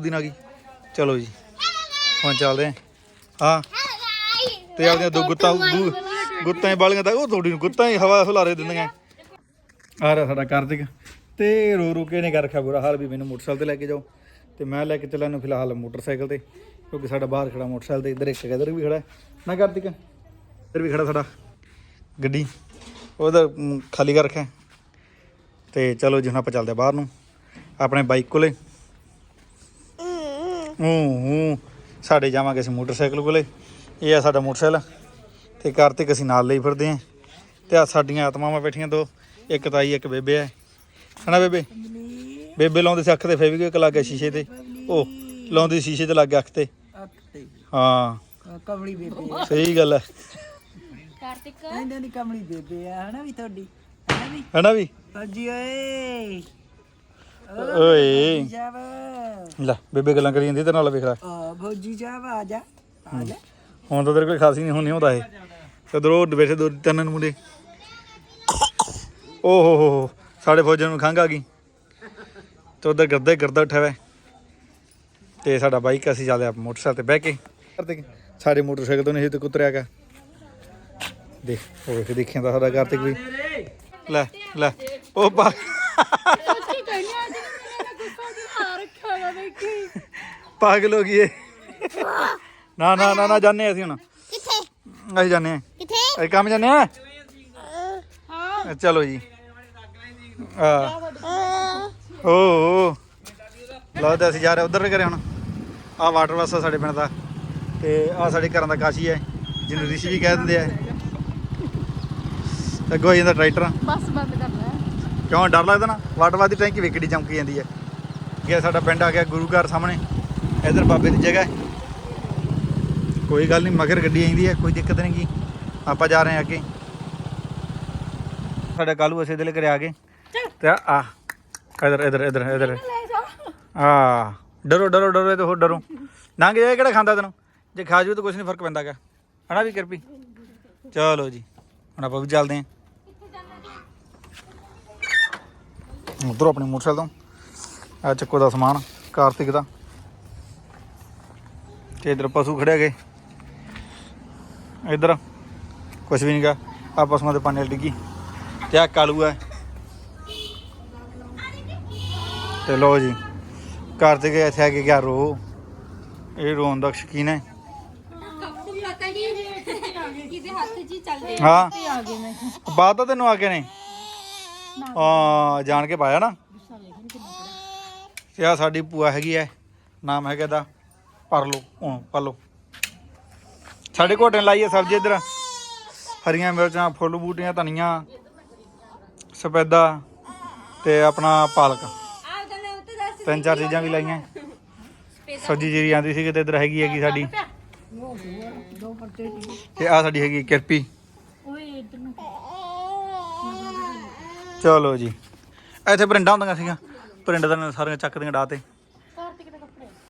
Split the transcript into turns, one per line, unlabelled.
ਦਿਨ ਆ ਗਈ ਚਲੋ ਜੀ। ਹੁਣ ਚੱਲਦੇ ਆ ਹਾਂ। ਤੇ ਆਪਦੀਆਂ ਦੋ ਗੁੱਤਾਂ ਗੁੱਤਾਂ ਹੀ ਬਾਲੀਆਂ ਤਾਂ ਉਹ ਥੋੜੀ ਨੂੰ ਗੁੱਤਾਂ ਹੀ ਹਵਾ ਹੁਲਾਰੇ ਦਿੰਦੀਆਂ। ਆ ਰਿਹਾ ਸਾਡਾ ਕਾਰਤਿਕ। ਤੇ ਰੋ ਰੋ ਕੇ ਨੇ ਕਰ ਰੱਖਿਆ ਬੁਰਾ ਹਾਲ ਵੀ ਮੈਨੂੰ ਮੋਟਰਸਾਈਕਲ ਤੇ ਲੈ ਕੇ ਜਾਓ। ਤੇ ਮੈਂ ਲੈ ਕੇ ਚੱਲਾਂ ਨੂੰ ਫਿਲਹਾਲ ਮੋਟਰਸਾਈਕਲ ਤੇ ਕਿਉਂਕਿ ਸਾਡਾ ਬਾਹਰ ਖੜਾ ਮੋਟਰਸਾਈਕਲ ਤੇ ਇੱਧਰ ਇੱਕ ਇੱਧਰ ਵੀ ਖੜਾ ਹੈ। ਨਾ ਕਾਰਤਿਕ? ਇੱਧਰ ਵੀ ਖੜਾ ਸਾਡਾ। ਗੱਡੀ। ਉਹਦਾ ਖਾਲੀ ਕਰ ਰੱਖਿਆ। ਤੇ ਚਲੋ ਜੀ ਹੁਣ ਆਪਾਂ ਚੱਲਦੇ ਬਾਹਰ ਨੂੰ। ਆਪਣੇ ਬਾਈਕ ਕੋਲੇ। ਹੂੰ ਹੂੰ। ਸਾਡੇ ਜਾਵਾਂਗੇ ਅਸੀਂ ਮੋਟਰਸਾਈਕਲ ਕੋਲੇ। ਇਹ ਆ ਸਾਡਾ ਮੋਟਰਸਾਈਕਲ। ਤੇ ਕਾਰਤਿਕ ਅਸੀਂ ਨਾਲ ਲਈ ਫਿਰਦੇ ਆਂ ਤੇ ਆ ਸਾਡੀਆਂ ਆਤਮਾਵਾਂ ਬੈਠੀਆਂ ਦੋ। ਇੱਕ ਤਾਈ ਇੱਕ ਬੇਬੇ ਹੈ ਹਨਾ ਬੇਬੇ? ਬੇਬੇ ਲਾਉਂਦੇ ਸੀ ਅੱਖ ਤੇ ਫੇਵਿਕ ਲੱਗ ਗਿਆ ਸ਼ੀਸ਼ੇ ਤੇ। ਉਹ ਲਾਉਂਦੀ ਸ਼ੀਸ਼ੇ ਤੇ ਲੱਗ ਗਿਆ ਅੱਖ ਤੇ। ਹਾਂ।
ਕਮਲੀ ਬੇਬੇ
ਸਹੀ ਗੱਲ ਹੈ
ਕਾਰਤਿਕ?
ਇਹਨਾਂ ਦੀ ਕਮਲੀ ਬੇਬੇ ਆ। ਹਨਾ ਵੀ ਤੁਹਾਡੀ? ਹਨਾ ਵੀ?
ਹਨਾ ਵੀ?
ਫੌਜੀ ਓਏ।
ਓਏ।
ਜਾਵਾ
ਲੈ ਬੇਬੇ ਗੱਲਾਂ ਕਰੀ ਜਾਂਦੀ ਤੇ ਨਾਲ ਵੇਖ ਲੈ।
ਆ ਫੌਜੀ ਜਾਵਾ ਆ ਜਾ ਆ ਜਾ।
ਹੁਣ ਤਾਂ ਤੇਰੇ ਕੋਲ ਖਾਸੀ ਨਹੀਂ ਹੁੰਦੀ ਹੁੰਦਾ ਇਹ। ਕਦਰੋਂ ਬੈਠੇ ਦੋ ਤਿੰਨ ਮੁੰਡੇ। ਓ ਹੋ ਹੋ ਹੋ ਸਾਡੇ ਫੌਜਾਂ ਨੂੰ ਖੰਘ ਆ ਗਈ। ਤੇ ਉਧਰ ਗਰਦਾ ਹੀ ਗਰਦਾ ਉੱਠਿਆ ਵਾ। ਤੇ ਸਾਡਾ ਬਾਈਕ ਅਸੀਂ ਚੱਲਦੇ ਆ ਮੋਟਰਸਾਈਕਲ ਤੇ ਬਹਿ ਕੇ। ਕਰਦੇ ਸਾਡੇ ਮੋਟਰਸਾਈਕਲ ਤੋਂ ਨਹੀਂ ਤੇ ਕੁਤਰਿਆ ਗਾ। ਦੇਖ ਉਹ ਵੇਖ ਦੇਖਿਆ ਤਾਂ ਸਾਡਾ ਕਾਰਤਿਕ ਵੀ ਲੈ ਲੈ। ਉਹ ਪਾ
ਆ ਗੁੱਸਾ ਰੱਖਿਆ ਵਾ ਵੇਖੀ।
ਪਾਗਲ ਹੋ ਗਈ ਏ। ਨਾ ਨਾ ਨਾ ਨਾ ਜਾਣੇ ਅਸੀਂ ਹੁਣ।
ਕਿੱਥੇ?
ਅਸੀਂ ਜਾਣੇ ਆ
ਕਿੱਥੇ?
ਅਸੀਂ ਕੰਮ ਜਾਣੇ ਆ
ਹਾਂ।
ਚਲੋ ਜੀ। ਆ। ਓ ਓ। ਲੱਗਦਾ ਅਸੀਂ ਜਾ ਰਹੇ ਉਧਰ ਕਰੇ ਹੁਣ। ਆ ਵਾਟਰ ਆ ਸਾਡੇ ਪਿੰਡ ਦਾ। ਤੇ ਆ ਸਾਡੇ ਘਰਾਂ ਦਾ ਕਾਸ਼ੀ ਹੈ। ਜਿਹਨੂੰ ਰਿਸ਼ੀ ਵੀ ਕਹਿ ਦਿੰਦੇ ਆ। ਅੱਗੋਂ ਆ ਜਾਂਦਾ ਟਰੈਕਟਰ
ਬਸ ਬੰਦ ਕਰ ਲੈ
ਕਿਉਂ ਡਰ ਲੱਗਦਾ ਨਾ? ਵਾਟਰ ਬੱਸ ਦੀ ਟੈਂਕੀ ਵਿਕੜੀ ਚਮਕੀ ਜਾਂਦੀ ਹੈ। ਗਿਆ ਸਾਡਾ ਪਿੰਡ ਆ ਗਿਆ ਗੁਰੂ ਘਰ ਸਾਹਮਣੇ। ਇਧਰ ਬਾਬੇ ਦੀ ਜਗ੍ਹਾ ਕੋਈ ਗੱਲ ਨਹੀਂ ਮਗਰ ਗੱਡੀ ਆਉਂਦੀ ਹੈ ਕੋਈ ਦਿੱਕਤ ਨਹੀਂ ਗੀ ਆਪਾਂ ਜਾ ਰਹੇ ਹਾਂ ਅੱਗੇ। ਸਾਡਾ ਕਾਲੂ ਅਸੀਂ ਦੇ ਘਰੇ ਆ ਗਏ। ਤੇ ਆ ਇਧਰ ਇਧਰ ਇਧਰ ਇਧਰ। ਆ। ਡਰੋ ਡਰੋ ਡਰੋ ਇਹ ਤਾਂ ਹੋਰ ਡਰੋ। ਨੰਗ ਜਾਏ ਕਿਹੜਾ ਖਾਂਦਾ ਤੈਨੂੰ? ਜੇ ਖਾ ਜੂ ਤਾਂ ਕੁਝ ਨਹੀਂ ਫ਼ਰਕ ਪੈਂਦਾ ਗਾ ਹਨਾ ਵੀ ਕਿਰਪੀ? ਚਲੋ ਜੀ। ਹੁਣ ਆਪਾਂ ਵੀ ਚੱਲਦੇ ਆਂ ਉਧਰੋਂ ਆਪਣੇ ਮੋਟਰਸਾਈਕਲ ਤੋਂ। ਆ ਚੱਕੋ ਦਾ ਸਮਾਨ ਕਾਰਤਿਕ ਦਾ। ਤੇ ਇਧਰ ਪਸ਼ੂ ਖੜੇ ਗਏ ਇਧਰ ਕੁਝ ਵੀ ਨਹੀਂਗਾ ਆ ਪਸ਼ੂਆਂ ਦੇ ਪਾਣੀ ਵਾਲੀ ਡਿੱਗੀ। ਤੇ ਆ ਕਾਲੂ ਹੈ ਤੇ ਲੋ ਜੀ ਕਾਰਤਿਕ ਇੱਥੇ ਆ ਕੇ ਗਿਆ ਰੋ। ਇਹ ਰੋਣ ਦਾ ਸ਼ਕੀਨ ਹੈ।
ਹੀ ਗਏ
ਬਾਤ ਤਾਂ ਤੈਨੂੰ ਆ ਕੇ ਨੇ। ਹਾਂ, ਜਾਣ ਕੇ ਪਾਇਆ ਨਾ। ਤੇ ਆ ਸਾਡੀ ਭੂਆ ਹੈਗੀ ਐ, ਨਾਮ ਹੈਗਾ ਦਾ ਪਰ ਲੋ ਹੁਣ ਪਾ ਲੋ ਸਾਡੇ ਘੋਟੇ ਲਾਈ ਐ ਸਬਜ਼ੀ ਇਧਰ। ਹਰੀਆਂ ਮਿਰਚਾਂ, ਫੁੱਲ ਬੂਟੀਆਂ, ਧਨੀਆਂ, ਸਫੈਦਾ ਤੇ ਆਪਣਾ ਪਾਲਕ। ਤਿੰਨ ਚਾਰ ਚੀਜ਼ਾਂ ਵੀ ਲਾਈਆਂ। ਸਬਜ਼ੀ ਜਿਹੜੀ ਆਂਦੀ ਸੀ ਕਿ ਇਧਰ ਹੈਗੀ ਹੈਗੀ ਸਾਡੀ। ਤੇ ਆ ਸਾਡੀ ਹੈਗੀ ਕਿਰਪੀ।
ਓਏ ਇੱਧਰ ਨੂੰ।
ਚਲੋ ਜੀ। ਇੱਥੇ ਪਰਿੰਡਾਂ ਹੁੰਦੀਆਂ ਸੀਗੀਆਂ। ਪਰਿੰਡ ਦਾ ਸਾਰੀਆਂ ਚੱਕਦੀਆਂ ਡਾਹ ਤੇ।